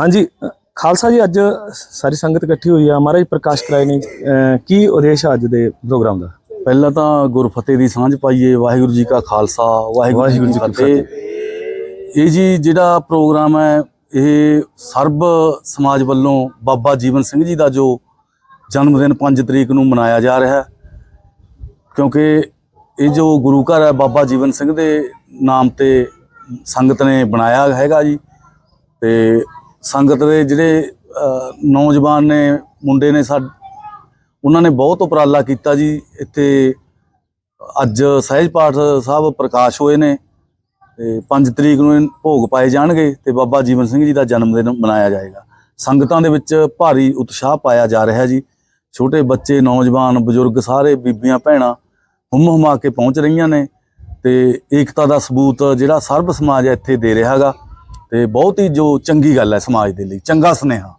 ਹਾਂਜੀ ਖਾਲਸਾ ਜੀ ਅੱਜ ਸਾਰੀ ਸੰਗਤ ਇਕੱਠੀ ਹੋਈ ਆ। ਮਹਾਰਾਜ ਪ੍ਰਕਾਸ਼ ਕਰਾਏ ਨੇ। ਕੀ ਉਦੇਸ਼ ਅੱਜ ਦੇ ਪ੍ਰੋਗਰਾਮ ਦਾ? ਪਹਿਲਾਂ ਤਾਂ ਗੁਰਫਤਿਹ ਦੀ ਸਾਂਝ ਪਾਈਏ ਵਾਹਿਗੁਰੂ ਜੀ ਕਾ ਖਾਲਸਾ ਵਾਹਿਗੁਰੂ ਜੀ ਕੀ ਫਤਿਹ। ਇਹ ਜੀ ਜਿਹੜਾ ਪ੍ਰੋਗਰਾਮ ਹੈ ਇਹ ਸਰਬ ਸਮਾਜ ਵੱਲੋਂ ਬਾਬਾ ਜੀਵਨ ਸਿੰਘ ਜੀ ਦਾ ਜੋ ਜਨਮ ਦਿਨ 5 ਤਰੀਕ ਨੂੰ ਮਨਾਇਆ ਜਾ ਰਿਹਾ ਹੈ ਕਿਉਂਕਿ ਇਹ ਜੋ ਗੁਰੂ ਘਰ ਹੈ ਬਾਬਾ ਜੀਵਨ ਸਿੰਘ ਦੇ ਨਾਮ ਤੇ ਸੰਗਤ ਨੇ ਬਣਾਇਆ ਹੈਗਾ ਜੀ। ਤੇ ਸੰਗਤ ਦੇ ਜਿਹੜੇ ਨੌਜਵਾਨ ਨੇ, ਮੁੰਡੇ ਨੇ ਸਾ, ਉਹਨਾਂ ਨੇ ਬਹੁਤ ਉਪਰਾਲਾ ਕੀਤਾ ਜੀ। ਇੱਥੇ ਅੱਜ ਸਹਿਜ ਪਾਠ ਸਾਹਿਬ ਪ੍ਰਕਾਸ਼ ਹੋਏ ਨੇ ਤੇ 5 ਤਰੀਕ ਨੂੰ ਭੋਗ ਪਾਏ ਜਾਣਗੇ ਤੇ ਬਾਬਾ ਜੀਵਨ ਸਿੰਘ ਜੀ ਦਾ ਜਨਮ ਦਿਨ ਮਨਾਇਆ ਜਾਏਗਾ। ਸੰਗਤਾਂ ਦੇ ਵਿੱਚ ਭਾਰੀ ਉਤਸ਼ਾਹ ਪਾਇਆ ਜਾ ਰਿਹਾ ਜੀ। ਛੋਟੇ ਬੱਚੇ, ਨੌਜਵਾਨ, ਬਜ਼ੁਰਗ ਸਾਰੇ, ਬੀਬੀਆਂ, ਭੈਣਾਂ ਹੁੰਮ ਹੁਮਾ ਕੇ ਪਹੁੰਚ ਰਹੀਆਂ ਨੇ ਤੇ ਏਕਤਾ ਦਾ ਸਬੂਤ ਜਿਹੜਾ ਸਰਬ ਸਮਾਜ ਹੈ ਇੱਥੇ ਦੇ ਰਿਹਾਗਾ ਤੇ ਬਹੁਤ ਹੀ ਜੋ ਚੰਗੀ ਗੱਲ ਹੈ ਸਮਾਜ ਦੇ ਲਈ ਚੰਗਾ ਸੁਨੇਹਾ।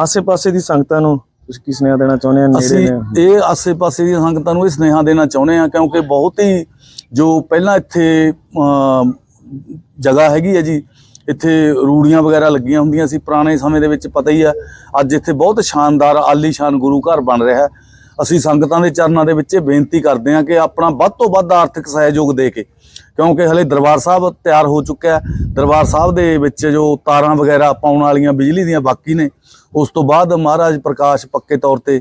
ਆਸੇ-ਪਾਸੇ ਦੀ ਸੰਗਤਾਂ ਨੂੰ ਤੁਸੀਂ ਕੀ ਸੁਨੇਹਾ ਦੇਣਾ ਚਾਹੁੰਦੇ ਆ ਨੇੜੇ ਨੇ? ਇਹ ਆਸੇ-ਪਾਸੇ ਦੀਆਂ ਸੰਗਤਾਂ ਨੂੰ ਇਹ ਸੁਨੇਹਾ ਦੇਣਾ ਚਾਹੁੰਦੇ ਆ ਕਿਉਂਕਿ ਬਹੁਤ ਹੀ ਜੋ ਪਹਿਲਾਂ ਇੱਥੇ ਜਗ੍ਹਾ ਹੈਗੀ ਹੈ ਜੀ ਇੱਥੇ ਰੂੜੀਆਂ ਵਗੈਰਾ ਲੱਗੀਆਂ ਹੁੰਦੀਆਂ ਸੀ ਪੁਰਾਣੇ ਸਮੇਂ ਦੇ ਵਿੱਚ ਪਤਾ ਹੀ ਆ ਅੱਜ ਇੱਥੇ ਬਹੁਤ ਸ਼ਾਨਦਾਰ ਆਲੀਸ਼ਾਨ ਗੁਰੂ ਘਰ ਬਣ ਰਿਹਾ ਹੈ। ਅਸੀਂ ਸੰਗਤਾਂ ਦੇ ਚਰਨਾਂ ਦੇ ਵਿੱਚ ਬੇਨਤੀ ਕਰਦੇ ਹਾਂ ਕਿ ਆਪਣਾ ਵੱਧ ਤੋਂ ਵੱਧ ਆਰਥਿਕ ਸਹਿਯੋਗ ਦੇ ਕੇ ਕਿਉਂਕਿ ਹਲੇ ਦਰਬਾਰ ਸਾਹਿਬ ਤਿਆਰ ਹੋ ਚੁੱਕਿਆ ਹੈ। ਦਰਬਾਰ ਸਾਹਿਬ ਦੇ ਵਿੱਚ ਜੋ ਤਾਰਾਂ ਵਗੈਰਾ ਪਾਉਣ ਵਾਲੀਆਂ ਬਿਜਲੀ ਦੀਆਂ ਬਾਕੀ ਨੇ ਉਸ ਤੋਂ ਬਾਅਦ ਮਹਾਰਾਜ ਪ੍ਰਕਾਸ਼ ਪੱਕੇ ਤੌਰ ਤੇ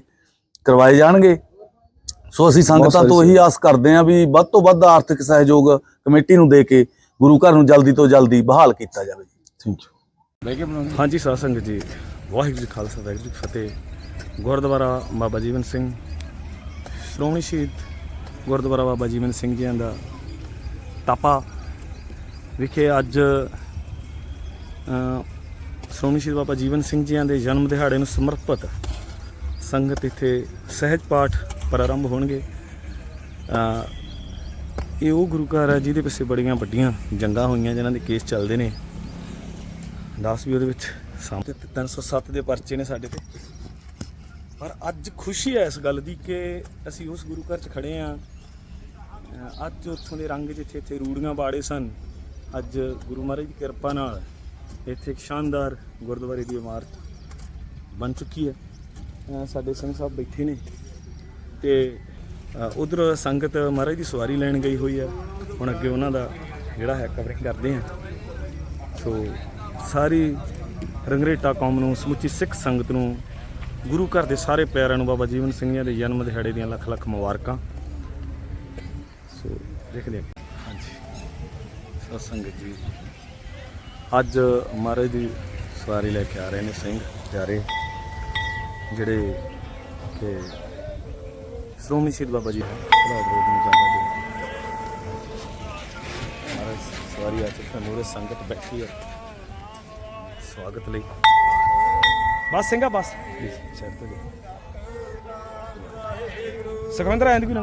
ਕਰਵਾਏ ਜਾਣਗੇ। ਸੋ ਅਸੀਂ ਸੰਗਤਾਂ ਤੋਂ ਇਹੀ ਆਸ ਕਰਦੇ ਹਾਂ ਵੀ ਵੱਧ ਤੋਂ ਵੱਧ ਆਰਥਿਕ ਸਹਿਯੋਗ ਕਮੇਟੀ ਨੂੰ ਦੇ ਕੇ ਗੁਰੂ ਘਰ ਨੂੰ ਜਲਦੀ ਤੋਂ ਜਲਦੀ ਬਹਾਲ ਕੀਤਾ ਜਾਵੇ। ਜੀ ਥੈਂਕ ਯੂ ਹਾਂਜੀ ਸਾਧ ਸੰਗਤ ਜੀ ਵਾਹਿਗੁਰੂ ਜੀ ਖਾਲਸਾ ਵਾਹਿਗੁਰੂ ਜੀ ਫਤਿਹ। ਗੁਰਦੁਆਰਾ ਬਾਬਾ ਜੀਵਨ ਸਿੰਘ ਸ਼੍ਰੋਮਣੀ ਸ਼ਹੀਦ ਗੁਰਦੁਆਰਾ ਬਾਬਾ ਜੀਵਨ ਸਿੰਘ ਜੀ ਦਾ ਟਾਪਾ ਵਿਖੇ ਅੱਜ ਸ਼੍ਰੋਮਣੀ ਸ਼੍ਰੀ ਬਾਬਾ ਜੀਵਨ ਸਿੰਘ ਜੀਆਂ ਦੇ ਜਨਮ ਦਿਹਾੜੇ ਨੂੰ ਸਮਰਪਿਤ ਸੰਗਤ ਇੱਥੇ ਸਹਿਜ ਪਾਠ ਪ੍ਰਾਰੰਭ ਹੋਣਗੇ। ਇਹ ਉਹ ਗੁਰੂ ਘਰ ਹੈ ਜਿਹਦੇ ਪਿੱਛੇ ਬੜੀਆਂ ਵੱਡੀਆਂ ਜੰਗਾਂ ਹੋਈਆਂ ਜਿਨ੍ਹਾਂ ਦੇ ਕੇਸ ਚੱਲਦੇ ਨੇ। ਦਾਸ ਵੀ ਉਹਦੇ ਵਿੱਚ ਸਾਹਮਣੇ 307 ਦੇ ਪਰਚੇ ਨੇ ਸਾਡੇ ਤੇ। ਪਰ ਅੱਜ ਖੁਸ਼ੀ ਹੈ ਇਸ ਗੱਲ ਦੀ ਕਿ ਅਸੀਂ ਉਸ ਗੁਰੂ ਘਰ 'ਚ ਖੜੇ ਆ ਅੱਜ ਉੱਥੋਂ ਦੇ ਰੰਗ ਜਿੱਥੇ ਇੱਥੇ ਰੂੜੀਆਂ ਬਾੜੇ ਸਨ, ਅੱਜ ਗੁਰੂ ਮਹਾਰਾਜ ਦੀ ਕਿਰਪਾ ਨਾਲ ਇੱਥੇ ਇੱਕ ਸ਼ਾਨਦਾਰ ਗੁਰਦੁਆਰੇ ਦੀ ਇਮਾਰਤ ਬਣ ਚੁੱਕੀ ਹੈ। ਸਾਡੇ ਸਿੰਘ ਸਾਹਿਬ ਬੈਠੇ ਨੇ ਤੇ ਉਧਰ ਸੰਗਤ ਮਹਾਰਾਜ ਦੀ ਸਵਾਰੀ ਲੈਣ ਗਈ ਹੋਈ ਹੈ। ਹੁਣ ਅੱਗੇ ਉਹਨਾਂ ਦਾ ਜਿਹੜਾ ਹੈ ਕਵਰਿੰਗ ਕਰਦੇ ਆ ਸੋ ਸਾਰੀ ਰੰਗਰੇਟਾ ਕੌਮ ਨੂੰ, ਸਮੁੱਚੀ ਸਿੱਖ ਸੰਗਤ ਨੂੰ, ਗੁਰੂ ਘਰ ਦੇ ਸਾਰੇ ਪਿਆਰਿਆਂ ਨੂੰ ਬਾਬਾ ਜੀਵਨ ਸਿੰਘ ਜੀ ਦੇ ਜਨਮ ਦਿਹਾੜੇ ਦੀਆਂ ਲੱਖ ਲੱਖ ਮੁਬਾਰਕਾਂ। ਦੇਖਦੇ ਹਾਂ ਹਾਂਜੀ। ਸਤ ਸੰਗਤ ਜੀ। ਅੱਜ ਮਹਾਰਾਜ ਦੀ ਸਵਾਰੀ ਲੈ ਕੇ ਆ ਰਹੇ ਨੇ ਸਿੰਘ ਪਿਆਰੇ ਜਿਹੜੇ ਕਿ ਸ਼੍ਰੋਮਣੀ ਸ਼ਹੀਦ ਬਾਬਾ ਜੀ ਖੜਾ ਰੋਡ ਨੂੰ ਜਾਂਦਾ ਜੀ। ਮਹਾਰਾਜ ਸਵਾਰੀ ਆ ਚੁੱਕਾ ਮੂਰੇ ਸੰਗਤ ਬੈਠੀ ਹੈ। ਸਵਾਗਤ ਲਈ। ਬਸ ਸਿੰਘਾ ਬਸ। ਪਲੀਜ਼ ਸਾਈਡ ਤੇ ਸੁਖਵਿੰਦਰ ਆਇੰਦ ਵੀ ਨਾ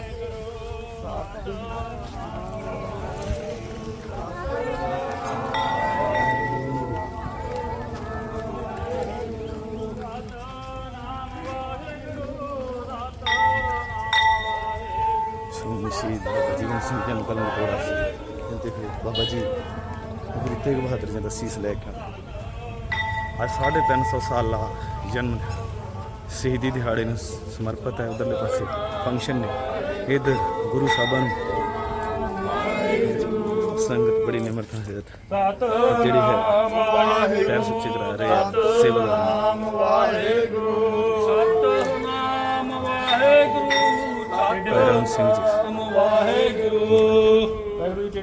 ਵੀਰੇ। ਸ਼੍ਰੋਮਣੀ ਸ਼ਹੀਦ ਬਾਬਾ ਜੀਵਨ ਸਿੰਘ ਜੀ ਨੂੰ ਕਲਮ ਤੋੜਾ ਸੀ ਬਾਬਾ ਜੀ ਗੁਰੂ ਤੇਗ ਬਹਾਦਰ ਜੀ ਦਾ ਸੀਸ ਲੈ ਕੇ। ਅੱਜ 350 ਸਾਲਾ ਜਨਮ ਸ਼ਹੀਦੀ ਦਿਹਾੜੇ ਨੂੰ ਸਮਰਪਿਤ ਹੈ। ਉਧਰਲੇ ਪਾਸੇ ਫੰਕਸ਼ਨ ਨੇ। ਇਧਰ ਗੁਰੂ ਸਾਹਿਬਾਂ ਨੂੰ। ਸੰਗਤ ਬੜੀ ਨਿਮਰਤਾ ਹੈ। ਜਿਹੜੀ ਹੈ ਪੈਰ ਸੁੱਚੇ ਕਰਾ ਰਹੇ ਆ ਸੇਵਾਦਾਰ ਪੈਰਮ ਸਿੰਘ ਜੀ। ਵਾਹਿਗੁਰੂ। ਜੀ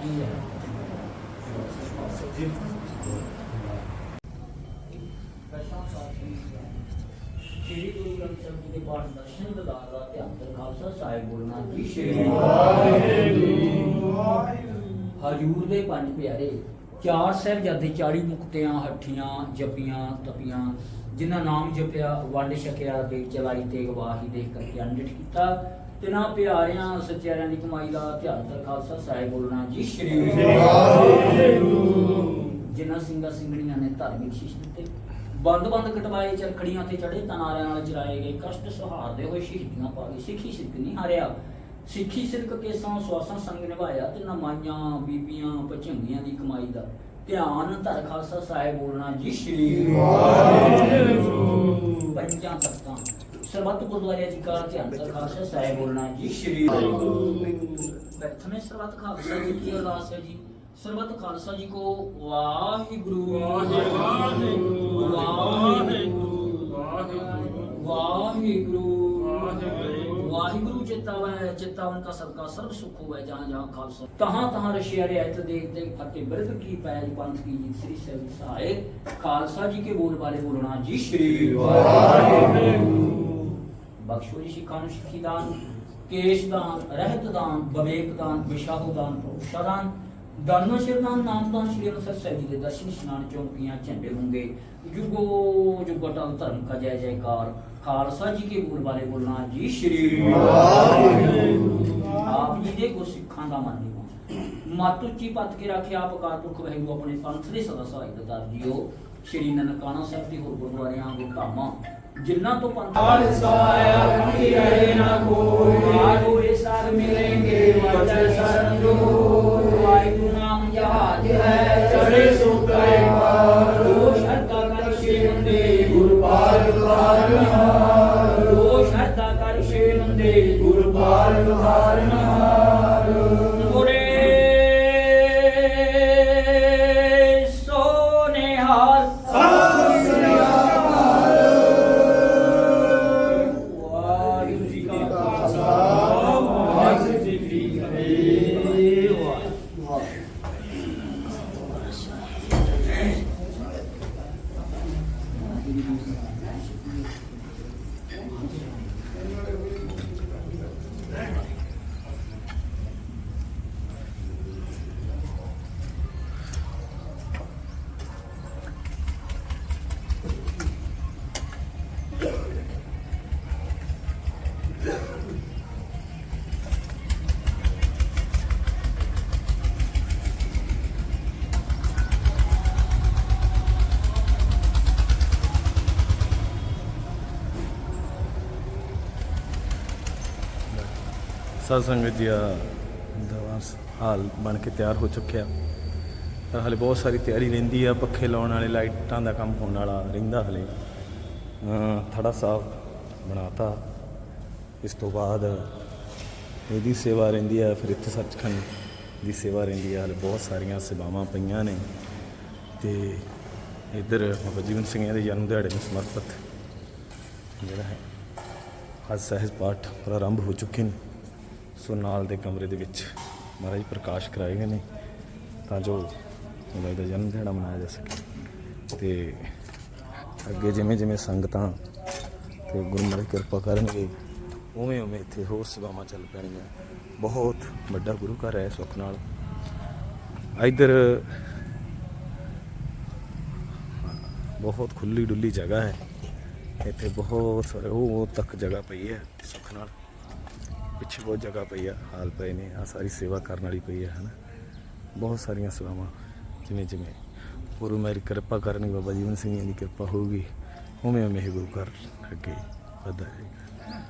ਸ਼੍ਰੀ ਗੁਰੂ ਗ੍ਰੰਥ ਸਾਹਿਬ ਜੀ ਦੇ ਪਾਠ ਦਰਸ਼ਨ ਦਿਦਾਰ ਦਾ ਧਿਆਨ ਤੇ ਖਾਲਸਾ ਸਾਹਿਬ ਬੋਲਣਾ ਜੀ ਸ਼੍ਰੀ ਹਜੂਰ ਦੇ ਪੰਜ ਪਿਆਰੇ, ਚਾਰ ਸਾਹਿਬਜ਼ਾਦੇ 40 ਮੁਕਤਿਆਂ, ਹੱਠੀਆਂ, ਜਪੀਆਂ, ਤਪੀਆਂ, ਜਿਨ੍ਹਾਂ ਨਾਮ ਜਪਿਆ ਵੰਡ ਛਕਿਆ ਦੇ ਚਲਾਈ ਤੇ ਗਵਾਹੀ ਦੇ ਕਰਕੇ ਅੰਡਿਤ ਕੀਤਾ। ਤਿਨਾਂ ਪਿਆਰਿਆਂ ਸੱਚਿਆਰਿਆਂ ਦੀ ਕਮਾਈ ਦਾ ਧਿਆਨ ਤੇ ਖਾਲਸਾ ਸਾਹਿਬ ਬੋਲਣਾ ਜੀ ਸ਼੍ਰੀ ਜਿਨ੍ਹਾਂ ਸਿੰਘਾਂ ਸਿੰਘਣੀਆਂ ਨੇ ਧਾਰਮਿਕ ਸ਼ੀਸ਼ ਦਿੱਤੇ। ਬੰਦ ਬੰਦ ਕਟਵਾਏ ਚਰਖੜੀਆਂ ਤੇ ਚੜੇ ਤਨਾਰਿਆਂ ਨਾਲ ਚਰਾਏ ਗਏ ਕਸ਼ਟ ਸਹਾਰਦੇ ਹੋਏ ਸ਼ਹੀਦੀਆਂ ਪਾ ਗਏ। ਸਿੱਖੀ ਸਿੱਖ ਨਹੀਂ ਹਾਰਿਆ। ਸਿੱਖੀ ਸਿਰਕ ਕੇਸਾਂ ਸਵਾਸਾਂ ਸੰਗ ਨਿਭਾਇਆ ਤੇ ਨਮਾਈਆਂ ਬੀਬੀਆਂ ਪਚੰਗੀਆਂ ਦੀ ਕਮਾਈ ਦਾ ਧਿਆਨ ਧਰ ਖਾਲਸਾ ਸਾਹਿਬ ਬੋਲਣਾ ਜੀ ਸ਼੍ਰੀ ਪੰਜਾਂ ਤਖਤਾਂ। ਸਰਬੱਤ ਗੁਰਦੁਆਰਿਆਂ ਜੀ ਕਾ ਧਿਆਨ ਧਰ ਖਾਲਸਾ ਸਾਹਿਬ ਬੋਲਣਾ ਜੀ ਸ਼੍ਰੀ ਪ੍ਰਥਮੇ ਸਰਬੱਤ ਖਾਲਸਾ ਜੀ ਕੀ ਅਰਦਾਸ ਹੈ ਜੀ। ਸਰਬੱਤ ਖਾਲਸਾ ਜੀ ਕੋ ਵਾਹਿਗੁਰੂ। ਵਾਹਿਗੁਰੂ। ਵਾਹਿਗੁਰੂ ਵਾਹਿਗੁਰੂ ਚਿਤਾਵੈ ਚਿਤਾਵਨ ਕਾ ਸਦਕਾ ਸਰਬ ਸੁਖ ਹੋਵੇ ਜਹਾਂ ਜਹਾਂ ਖਾਲਸਾ। ਤਹਾਂ ਤਹਾਂ ਰਸ਼ੀਆ ਰਿਆਇਤ ਦੇਖ ਦੇਖ ਫਤਿਹ ਬਿਰਧ ਕੀ ਪੈਜ ਪੰਥ ਕੀ ਜੀ ਸ੍ਰੀ ਸਹਿਬ ਸਹਾਏ। ਖਾਲਸਾ ਜੀ ਕੇ ਬੋਲ ਵਾਲੇ ਬੋਲਣਾ ਜੀ ਸ਼੍ਰੀ ਵਾਹਿਗੁਰੂ। ਬਖਸ਼ੋ ਜੀ ਦਾਨ, ਕੇਸ਼ ਦਾਨ, ਰਹਿਤ ਦਾਨ ਵਿਵੇਕ ਦਾਨ, ਵਿਸ਼ਾਹੋ ਦਾਨ ਪ੍ਰੋਸ਼ਾ ਦਾਨ। ਦਾਨੋ, ਨਾਮ ਦਾਨ, ਸ਼੍ਰੀ ਅੰਮ੍ਰਿਤਸਰ ਸਾਹਿਬ ਦੇ ਦਰਸ਼ਨ ਇਸ਼ਨਾਨ ਚੌਂਕੀਆਂ ਝੰਡੇ ਹੋंगे ਜੁਗੋ ਜੁਗ ਧਰਮ ਕਾ ਜੈ ਜੈਕਾਰ। ਖਾਲਸਾ ਜੀ ਕੇ ਬੋਲ ਵਾਲੇ ਬੋਲਣਾ ਜੀ, ਸ਼੍ਰੀ ਆਪ ਜੀ ਦੇ ਗੁਰਸਿੱਖਾਂ ਦਾ ਮਨ ਮਤ ਉੱਚੀ ਪਤ ਕੇ ਰੱਖਿਆ, ਆਪ ਅਕਾਲ ਪੁਰਖ ਵਹਿਗੂ ਆਪਣੇ ਪੰਥ ਦੇ ਸਦਾ ਸਹਾਇ ਦਦਾਰ ਜੀਓ ਸ਼੍ਰੀ ਨਨਕਾਣਾ ਸਾਹਿਬ ਦੇ ਹੋਰ ਗੁਰਦੁਆਰਿਆਂ ਗੁਰਧਾਮਾਂ ਜਿਨ੍ਹਾਂ ਤੋਂ ਪੰਥ ਸਾਇਆ ਕੀ ਰਹੇ ਨਾ ਕੋਈ। ਆਜੋ ਇਹ ਸਾਰ ਮਿਲेंगे ਵਜਨ ਸਰਨ ਜੋ ਵਾਹਿਗੁਰੂ ਨਾਮ ਜਹਾਜ ਹੈ ਚੜੇ ਸੁਤਰੇ ਪਾਰ। ਦੋ ਸ਼ਰਧਾ ਕਰ ਸ਼ੇ ਬੰਦੇ ਗੁਰ ਪਾਰ ਸਾਧ ਸੰਗਤ ਜੀ ਆ ਦਵਾਸ ਹਾਲ ਬਣ ਕੇ ਤਿਆਰ ਹੋ ਚੁੱਕਿਆ। ਪਰ ਹਲੇ ਬਹੁਤ ਸਾਰੀ ਤਿਆਰੀ ਰਹਿੰਦੀ ਆ, ਪੱਖੇ ਲਾਉਣ ਵਾਲੇ, ਲਾਈਟਾਂ ਦਾ ਕੰਮ ਹੋਣ ਵਾਲਾ ਰਹਿੰਦਾ ਹਲੇ। ਅਮ ਥੜਾ ਸਾਹਿਬ ਬਣਾਤਾ। ਇਸ ਤੋਂ ਬਾਅਦ ਇਹਦੀ ਸੇਵਾ ਰਹਿੰਦੀ ਆ, ਫਿਰ ਇੱਥੇ ਸੱਚਖੰਡ ਦੀ ਸੇਵਾ ਰਹਿੰਦੀ ਆ। ਹਲੇ ਬਹੁਤ ਸਾਰੀਆਂ ਸੇਵਾਵਾਂ ਪਈਆਂ ਨੇ। ਤੇ ਇੱਧਰ ਬਾਬਾ ਜੀਵਨ ਸਿੰਘ ਦੇ ਜਨਮ ਦਿਹਾੜੇ ਨੂੰ ਸਮਰਪਿਤ ਜਿਹੜਾ ਹੈ, ਅੱਜ ਸਹਿਜ ਪਾਠ ਪ੍ਰਾਰੰਭ ਹੋ ਚੁੱਕੇ ਨੇ। ਸੋ ਨਾਲ ਦੇ ਕਮਰੇ ਦੇ ਵਿੱਚ ਮਹਾਰਾਜ ਪ੍ਰਕਾਸ਼ ਕਰਾਏ ਗਏ ਨੇ ਤਾਂ ਜੋ ਉਹਨਾਂ ਦਾ ਜਨਮ ਦਿਹਾੜਾ ਮਨਾਇਆ ਜਾ ਸਕੇ। ਤੇ ਅੱਗੇ ਜਿਵੇਂ ਜਿਵੇਂ ਸੰਗਤਾਂ ਤੇ ਗੁਰੂ ਮਹਾਰਾਜ ਕਿਰਪਾ ਕਰਨਗੇ, ਉਵੇਂ ਉਵੇਂ ਇੱਥੇ ਹੋਰ ਸੇਵਾਵਾਂ ਚੱਲ ਪੈਣੀਆਂ ਬਹੁਤ ਵੱਡਾ ਗੁਰੂ ਘਰ ਹੈ ਸੁੱਖ ਨਾਲ। ਇੱਧਰ ਬਹੁਤ ਖੁੱਲੀ ਡੁੱਲੀ ਜਗ੍ਹਾ ਹੈ। ਇੱਥੇ ਬਹੁਤ ਸਾਰੇ ਉਹ ਤੱਕ ਜਗ੍ਹਾ ਪਈ ਹੈ ਸੁੱਖ ਨਾਲ। ਪਿੱਛੇ ਬਹੁਤ ਜਗ੍ਹਾ ਪਈ ਆ, ਹਾਲ ਪਏ ਨੇ ਆ ਸਾਰੀ ਸੇਵਾ ਕਰਨ ਵਾਲੀ ਪਈ ਹੈ ਹਨਾ। ਬਹੁਤ ਸਾਰੀਆਂ ਸੇਵਾਵਾਂ, ਜਿਵੇਂ ਜਿਵੇਂ। ਗੁਰੂ ਮੇਰੀ ਕਿਰਪਾ ਕਰਨਗੇ, ਬਾਬਾ ਜੀਵਨ ਸਿੰਘ ਜੀ ਦੀ ਕਿਰਪਾ ਹੋਊਗੀ, ਉਵੇਂ ਉਵੇਂ ਹੀ ਗੁਰੂ ਘਰ ਅੱਗੇ ਵਧਦਾ ਜਾਏਗਾ